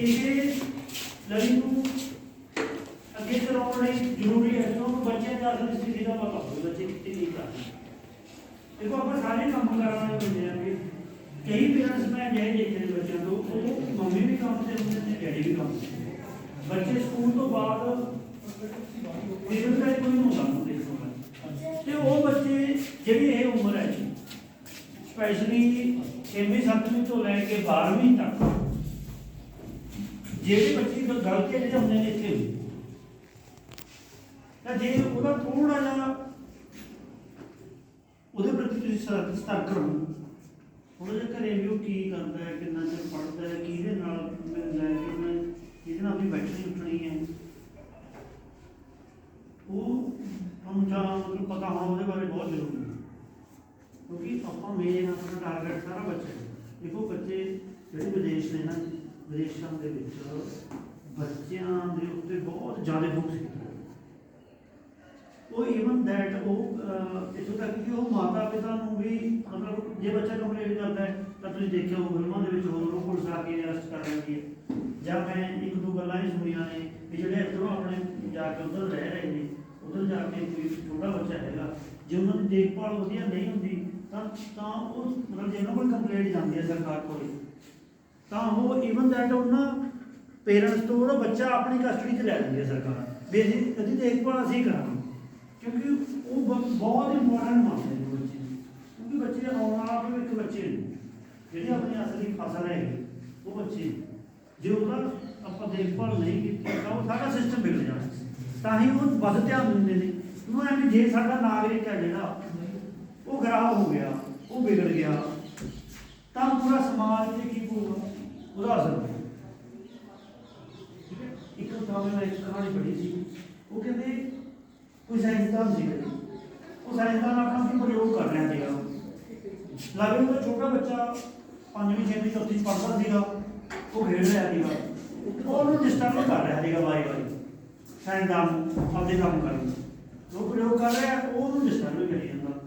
ਇਹ ਲੜੀ ਨੂੰ ਅੱਗੇ ਚਲਾਉਣ ਲਈ ਜ਼ਰੂਰੀ ਹੈ, ਕਿਉਂਕਿ ਬੱਚੇ ਦੀ ਅਸਲ ਸਥਿਤੀ ਦਾ ਪਤਾ ਹੋਵੇ ਬੱਚੇ ਕਿੱਥੇ ਕੀ ਕਰਦੇ ਦੇਖੋ, ਆਪਾਂ ਸਾਰੇ ਕੰਮ ਕਰਾਉਣੇ ਹੁੰਦੇ ਆ ਕਿ ਕਈ ਪੇਰੈਂਟਸ ਮੈਂ ਜਿਹੜੇ ਦੇਖੇ ਬੱਚਿਆਂ ਤੋਂ ਉਹ ਮੰਮੀ ਵੀ ਕੰਮ ਤੇ ਹੁੰਦੇ ਨੇ ਡੈਡੀ ਵੀ ਕੰਮ ਤੇ ਬੱਚੇ ਸਕੂਲ ਤੋਂ ਬਾਅਦ ਪੇਰੈਂਟਸ ਦਾ ਕੋਈ ਨਹੀਂ ਹੁੰਦਾ ਦੇਖੋ ਤੇ ਉਹ ਬੱਚੇ ਜਿਹੜੀ ਇਹ ਉਮਰ ਹੈ ਜੀ ਸਪੈਸ਼ਲੀ 6ਵੀਂ 7ਵੀਂ ਤੋਂ ਲੈ ਕੇ 12ਵੀਂ ਤੱਕ ਜਿਹੜੇ ਬੱਚੇ ਤੋਂ ਗਲਤੀਆਂ ਜਿਹੜੇ ਹੁੰਦੇ ਨੇ ਇੱਥੇ ਹੁੰਦੇ ਤਾਂ ਜੇ ਉਹਦਾ ਥੋੜਾ ਜਿਹਾ ਉਹਦੇ ਪ੍ਰਤੀ ਤੁਸੀਂ ਸਤਰਕ ਸਤਰਕ ਉਹਦੇ ਜਿਹਾ ਘਰੇ ਵੀ ਉਹ ਕੀ ਕਰਦਾ ਹੈ, ਕਿੰਨਾ ਚਿਰ ਪੜਦਾ ਹੈ, ਕਿਹਦੇ ਨਾਲ ਮਿਲਦਾ ਹੈ, ਕਿੰਨਾ ਕਿਹਦੇ ਨਾਲ ਵੀ ਬੈਠਣੀ ਉੱਠਣੀ ਹੈ ਉਹ ਤੁਹਾਨੂੰ ਜਾਂ ਮਤਲਬ ਪਤਾ ਹੋਣਾ ਉਹਦੇ ਬਾਰੇ ਬਹੁਤ ਜ਼ਰੂਰੀ ਹੈ। ਕਿਉਂਕਿ ਆਪਾਂ ਮੇਨ ਆਪਣਾ ਟਾਰਗੇਟ ਸਾਰਾ ਬੱਚਾ ਦੇਖੋ ਬੱਚੇ ਜਿਹੜੇ ਵਿਦੇਸ਼ ਨੇ ਨਾ ਵਿਦੇਸ਼ਾਂ ਦੇ ਵਿੱਚ ਬੱਚਿਆਂ ਦੇ ਉੱਤੇ ਬਹੁਤ ਜ਼ਿਆਦਾ ਫੋਕਸ ਕੀਤਾ। ਉਹ ਇਵਨ ਦੈਟ ਉਹ ਅਹ, ਤੱਕ ਕਿ ਉਹ ਮਾਤਾ ਪਿਤਾ ਨੂੰ ਵੀ ਮਤਲਬ ਜੇ ਬੱਚਾ ਕੰਪਲੇਂਟ ਕਰਦਾ ਹੈ ਤਾਂ ਤੁਸੀਂ ਦੇਖਿਆ ਉਹ ਫਿਲਮਾਂ ਦੇ ਵਿੱਚ ਹੋਰ ਉਹ ਪੁਲਿਸ ਆ ਕੇ ਅਰੈਸਟ ਕਰ ਲੈਂਦੀ ਹੈ। ਜਾਂ ਮੈਂ ਇੱਕ ਦੋ ਗੱਲਾਂ ਹੀ ਸੁਣੀਆਂ ਨੇ ਵੀ ਜਿਹੜੇ ਇੱਧਰੋਂ ਆਪਣੇ ਜਾ ਕੇ ਉਧਰ ਰਹਿ ਰਹੇ ਨੇ ਉਧਰ ਜਾ ਕੇ ਕੋਈ ਛੋਟਾ ਬੱਚਾ ਹੈਗਾ ਜੇ ਉਹਨਾਂ ਦੀ ਦੇਖਭਾਲ ਵਧੀਆ ਨਹੀਂ ਹੁੰਦੀ ਤਾਂ ਤਾਂ ਉਹ ਮਤਲਬ ਜੇ ਉਹਨਾਂ ਕੋਲ ਕੰਪਲੇਂਟ ਜਾਂਦੀ ਹੈ ਸਰਕਾਰ ਕੋਲ ਤਾਂ ਉਹ ਇਵਨ ਦੈਟ ਉਹਨਾਂ ਪੇਰੈਂਟਸ ਤੋਂ ਉਹਦਾ ਬੱਚਾ ਆਪਣੀ ਕਸਟਡੀ 'ਚ ਲੈ ਲੈਂਦੀ ਹੈ ਸਰਕਾਰ। ਵੀ ਅਸੀਂ ਇਹਦੀ ਦੇਖਭਾਲ ਅਸੀਂ ਕਰਾਂਗੇ। ਕਿਉਂਕਿ ਉਹ ਬ- ਬਹੁਤ ਇੰਪੋਰਟੈਂਟ ਮੰਨਦੇ ਨੇ ਬੱਚੇ ਕਿਉਂਕਿ ਬੱਚੇ ਦਾ ਆਉਣ ਵਾਲਾ ਭਵਿੱਖ ਬੱਚੇ ਨੇ। ਜਿਹੜੀ ਆਪਣੀ ਅਸਲੀ ਫਸਲ ਹੈ, ਉਹ ਬੱਚੇ ਨੇ। ਜੇ ਉਹਦਾ ਆਪਾਂ ਦੇਖਭਾਲ ਨਹੀਂ ਕੀਤੀ, ਤਾਂ ਉਹ ਸਾਰਾ ਸਿਸਟਮ ਵਿਗੜ ਜਾਣਾ। ਤਾਂ ਹੀ ਉਹ ਵੱਧ ਧਿਆਨ ਦਿੰਦੇ ਨੇ। ਉਹਨੂੰ ਐ ਵੀ ਜੇ ਸਾਡਾ ਨਾਗਰਿਕ ਹੈ ਜਿਹੜਾ, ਉਹ ਖਰਾਬ ਹੋ ਗਿਆ, ਉਹ ਵਿਗੜ ਗਿਆ, ਤਾਂ ਪੂਰਾ ਸਮਾਜ ਤੇ ਕੀ ਹੋਊਗਾ ਉਹਦਾ ਅਸਰ ਹੋਊਗਾ ਠੀਕ ਹੈ? ਇੱਕ ਤਾਂ ਮੈਂ ਇੱਕ ਕਹਾਣੀ ਪੜ੍ਹੀ ਸੀ। ਉਹ ਕਹਿੰਦੇ, ਕੋਈ ਸਾਇੰਸਦਾਨ ਸੀ ਉਹ ਸਾਇੰਸਦਾਨ ਆਪਣਾ ਕੋਈ ਪ੍ਰਯੋਗ ਕਰ ਰਿਹਾ ਸੀਗਾ। ਲੱਗੇ ਉਹਦਾ ਛੋਟਾ ਬੱਚਾ ਪੰਜਵੀਂ, ਛੇਵੀਂ, ਚੌਥੀ ਪੜ੍ਹਦਾ ਸੀਗਾ। ਉਹ ਖੇਡ ਰਿਹਾ ਸੀਗਾ। ਉਹ ਉਹਨੂੰ ਡਿਸਟਰਬ ਕਰ ਰਿਹਾ ਸੀਗਾ ਵਾਰੀ ਵਾਰੀ। ਸਾਇੰਸਦਾਨ ਨੂੰ ਆਪਦੇ ਕੰਮ ਕਰਨ ਨੂੰ। ਉਹ ਪ੍ਰਯੋਗ ਕਰ ਰਿਹਾ, ਉਹ ਉਹਨੂੰ ਡਿਸਟਰਬ ਕਰੀ ਜਾਂਦਾ।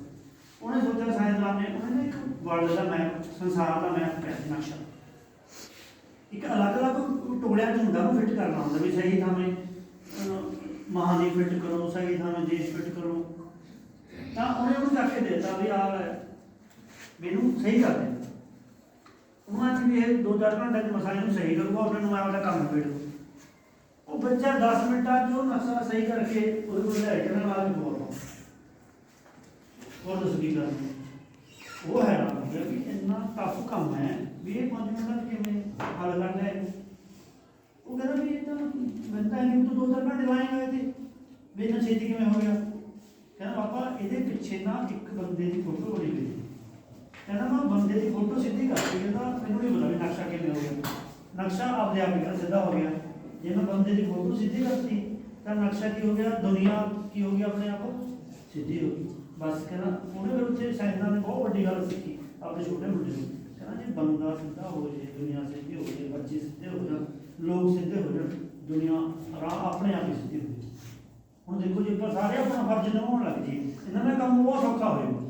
ਉਹਨੇ ਸੋਚਿਆ ਸਾਇੰਸਦਾਨ ਨੇ, ਉਹਨੇ ਨਾ ਇੱਕ ਵਰਲਡ ਦਾ ਮੈਪ ਸੰਸਾਰ ਦਾ ਮੈਪ ਪਿਆ ਸੀ, ਨਕਸ਼ਾ। ਇੱਕ ਅਲੱਗ-ਅਲੱਗ ਟੁਕੜਿਆਂ 'ਚ ਹੁੰਦਾ ਉਹ ਫਿੱਟ ਕਰਨਾ ਹੁੰਦਾ ਵੀ ਸਹੀ ਥਾਵੇਂ ਅਹ, ਫਿੱਟ ਕਰੋ ਸਹੀ ਥਾਵੇਂ ਦੇਸ਼ ਫਿੱਟ ਕਰੋ। ਤਾਂ ਉਹਨੇ ਉਹਨੂੰ ਚੱਕ ਦਿੱਤਾ ਵੀ ਆਹ ਲੈ ਮੈਨੂੰ ਸਹੀ ਕਰ ਦੇ। ਉਹਨਾਂ ਨੇ ਵੀ ਇਹ ਦੋ ਚਾਰ ਘੰਟੇ ਦੇ ਮਸਾਲੇ ਨੂੰ ਸਹੀ ਕਰੂਗਾ ਉਹਨਾਂ ਨੂੰ ਮੈਂ ਆਪਦਾ ਕੰਮ ਨਿਬੇੜ ਦੂੰ ਉਹ ਬੱਚਾ 10 ਮਿੰਟਾਂ 'ਚ ਉਹ ਨਕਸ਼ਾ ਸਹੀ ਕਰਕੇ ਉਹਦੇ ਕੋਲ ਲੈ ਕੇ ਨਾਲ ਆ ਬੋਲਦਾ ਹੋਰ ਦੱਸ ਕੀ ਕਰਨਾ। ਉਹ ਹੈਰਾਨ ਹੋ ਗਿਆ ਵੀ ਇੰਨਾ ਟਫ ਕੰਮ ਹੈ। ਵੀ ਇਹ 5 ਮਿੰਟਾਂ 'ਚ ਕਿਵੇਂ ਹੱਲ ਕਰਨਾ ਹੈ? ਉਹ ਕਹਿੰਦਾ ਵੀ ਇਹ ਤਾਂ ਮੈਂ ਤਾਂ ਨਹੀਂ ਤੂੰ ਦੋ ਤਿੰਨ ਘੰਟੇ ਲਾਏਗਾ ਤੇ। ਵੀ ਇੰਨਾ ਛੇਤੀ ਕਿਵੇਂ ਹੋ ਗਿਆ? ਕਹਿੰਦਾ ਪਾਪਾ, ਇਹਦੇ ਪਿੱਛੇ ਨਾ ਇੱਕ ਬੰਦੇ ਦੀ ਫੋਟੋ ਬਣੀ ਹੋਈ ਕਹਿੰਦਾ ਮੈਂ ਬੰਦੇ ਦੀ ਫੋਟੋ ਸਿੱਧੀ ਕਰਤੀ ਕਹਿੰਦਾ ਮੈਨੂੰ ਨਹੀਂ ਪਤਾ ਵੀ ਨਕਸ਼ਾ ਕਿਵੇਂ ਹੋ ਗਿਆ। ਨਕਸ਼ਾ ਆਪਦੇ ਆਪ ਹੀ ਸਿੱਧਾ ਹੋ ਗਿਆ। ਜੇ ਮੈਂ ਬੰਦੇ ਦੀ ਫੋਟੋ ਸਿੱਧੀ ਕਰਤੀ ਤਾਂ ਨਕਸ਼ਾ ਕੀ ਹੋ ਗਿਆ? ਦੁਨੀਆ ਕੀ ਹੋ ਗਈ ਆਪਣੇ ਆਪ? ਸਿੱਧੀ ਹੋ ਗਈ। ਬਸ ਕਹਿੰਦਾ ਉਹਦੇ ਵਿੱਚ ਸਾਇੰਸਦਾਨ ਨੇ ਬਹੁਤ ਵੱਡੀ ਗੱਲ ਸਿੱਖੀ। ਆਪਣੇ ਛੋਟੇ ਮੁੰਡੇ ਨੂੰ। ਕਹਿੰਦਾ ਜੇ ਬੰਦਾ ਸਿੱਧਾ ਹੋ ਜੇ, ਦੁਨੀਆ ਸਿੱਧੀ ਹੋ ਜੇ, ਬੱਚੇ ਸਿੱਧੇ ਹੋ ਜਾਣ, ਲੋਕ ਸਿੱਧੇ ਹੋ ਜਾਣ, ਦੁਨੀਆ ਰਾਹ ਆਪਣੇ ਆਪ ਹੀ ਸਿੱਧੀ ਹੋ ਜੇ ਹੁਣ ਦੇਖੋ ਜੇ ਆਪਾਂ ਸਾਰੇ ਆਪਣਾ ਫਰਜ਼ ਨਿਭਾਉਣ ਲੱਗ ਜੀ ਇਹਨਾਂ ਦਾ ਕੰਮ ਬਹੁਤ ਸੌਖਾ ਹੋਏਗਾ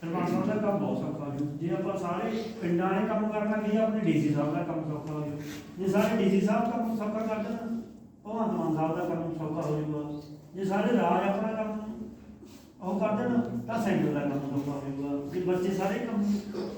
ਸਰਪੰਚ ਦਾ ਕੰਮ ਬਹੁਤ ਸੌਖਾ ਹੋ ਜਾਊ ਜੇ ਆਪਾਂ ਸਾਰੇ ਪਿੰਡਾਂ ਨੇ ਕੰਮ ਕਰਨਾ ਕੀ ਆਪਣੇ ਡੀਸੀ ਸਾਹਿਬ ਦਾ ਕੰਮ ਸੌਖਾ ਹੋ ਜਾਊ ਜੇ ਸਾਰੇ ਡੀਸੀ ਸਾਹਿਬ ਕੰਮ ਸੌਖਾ ਕਰ ਦੇਣ, ਭਗਵੰਤ ਮਾਨ ਸਾਹਿਬ ਦਾ ਕੰਮ ਸੌਖਾ ਹੋ ਜਾਊਗਾ। ਜੇ ਸਾਰੇ ਰਾਜ ਆਪਣਾ ਕੰਮ ਉਹ ਕਰ ਦੇਣ ਤਾਂ ਸੈਂਟਰ ਦਾ ਕੰਮ ਸੌਖਾ ਹੋ ਜਾਊਗਾ ਬੱਚੇ ਸਾਰੇ ਕੰਮ